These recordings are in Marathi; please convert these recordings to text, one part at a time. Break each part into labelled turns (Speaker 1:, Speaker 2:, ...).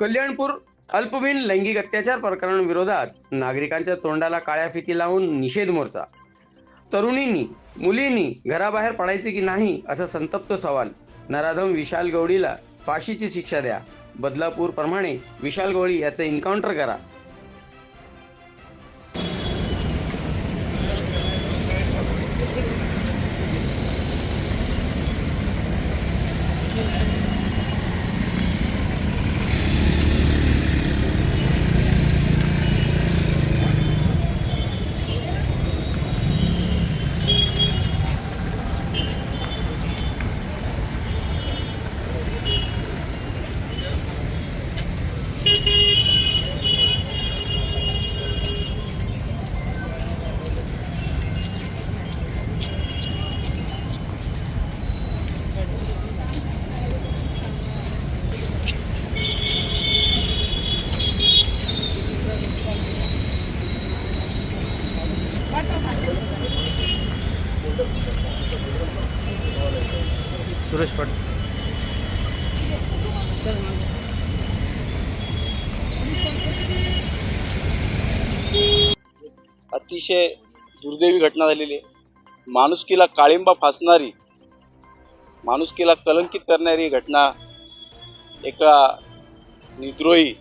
Speaker 1: कल्याणपूर अल्पवयीन लैंगिक अत्याचार प्रकरणाविरोधात नागरिकांच्या तोंडाला काळ्या फिती लावून निषेध मोर्चा. तरुणींनी मुलींनी घराबाहेर पडायचे की नाही असा संतप्त सवाल. नराधम विशाल गवळीला फाशीची शिक्षा द्या. बदलापूर प्रमाणे विशाल गवळी याचं एन्काउंटर करा.
Speaker 2: सुरेश पाटील.
Speaker 3: अतिशय दुर्दैवी घटना झालेली आहे. माणुसकीला काळिंबा फासणारी माणुसकीला कलंकित करणारी घटना एका निद्रोही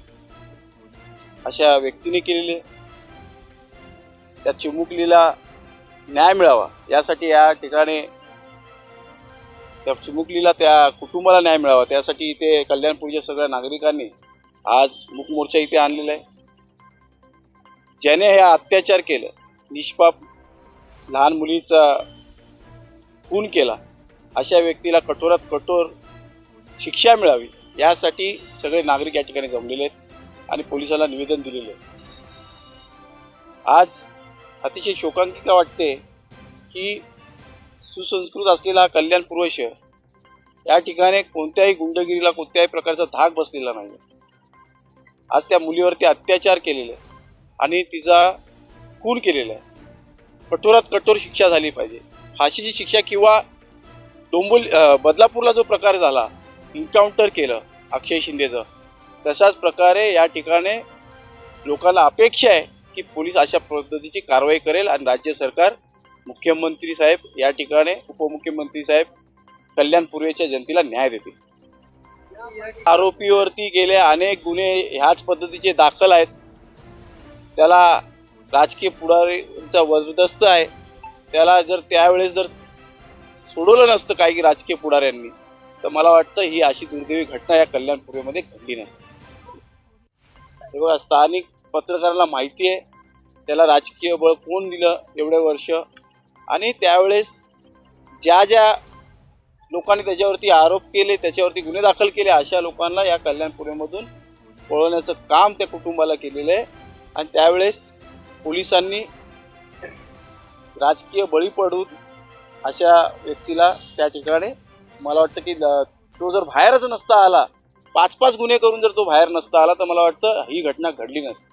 Speaker 3: अशा व्यक्तीने केलेली आहे. त्या चिमुकलीला न्याय मिळावा. यासाठी या ठिकाणी त्या चिमुकलीला त्या कुटुंबाला न्याय मिळावा. त्यासाठी इथे कल्याणपूरच्या सगळ्या नागरिकांनी आज मुकमोर्चा इथे आणलेला आहे. ज्याने हे अत्याचार केलं निष्पाप लहान मुलीचा खून केला अशा व्यक्तीला कठोरात कठोर शिक्षा मिळावी यासाठी सगळे नागरिक या ठिकाणी जमलेले आहेत आणि पोलिसांना निवेदन दिलेले आहे. आज अतिशय शोकांतिका वाटते की सुसंस्कृत असलेला हा कल्याण पूर्व शहर या ठिकाणी कोणत्याही गुंडगिरीला कोणत्याही प्रकारचा धाक बसलेला नाही आज त्या मुलीवरती अत्याचार केलेले आणि तिचा खून केलेला. आहे कठोरात कठोर शिक्षा झाली पाहिजे. फाशीची शिक्षा किंवा डोंबोल बदलापूरला जो प्रकार झाला इन्काउंटर केलं अक्षय शिंदेचं तशाच प्रकारे या ठिकाणी लोकांना अपेक्षा आहे की पोलीस अशा पद्धतीची कारवाई करेल आणि राज्य सरकार मुख्यमंत्री साहेब या ठिकाणी उपमुख्यमंत्री साहेब कल्याण पूर्वेच्या जनतेला न्याय देतील. आरोपीवरती गेले अनेक गुन्हे ह्याच पद्धतीचे दाखल आहेत. त्याला राजकीय पुढारीचा वरदस्त आहे. त्याला जर त्यावेळेस जर सोडवलं नसतं काही राजकीय पुढाऱ्यांनी तर मला वाटतं ही अशी दुर्दैवी घटना या कल्याणपूर्वेमध्ये घडली नसते. हे बघा स्थानिक पत्रकाराला माहिती आहे. त्याला राजकीय बळ कोण दिलं एवढे वर्ष? आणि त्यावेळेस ज्या ज्या लोकांनी त्याच्यावरती आरोप केले त्याच्यावरती गुन्हे दाखल केले अशा लोकांना या कल्याणपुरेमधून पळवण्याचं काम त्या कुटुंबाला केलेलं आहे. आणि त्यावेळेस पोलिसांनी राजकीय बळी पडून अशा व्यक्तीला त्या ठिकाणी मला वाटतं की तो जर बाहेरच नसता आला पाच पाच गुन्हे करून जर तो बाहेर नसता आला तर मला वाटतं ही घटना घडली नसती.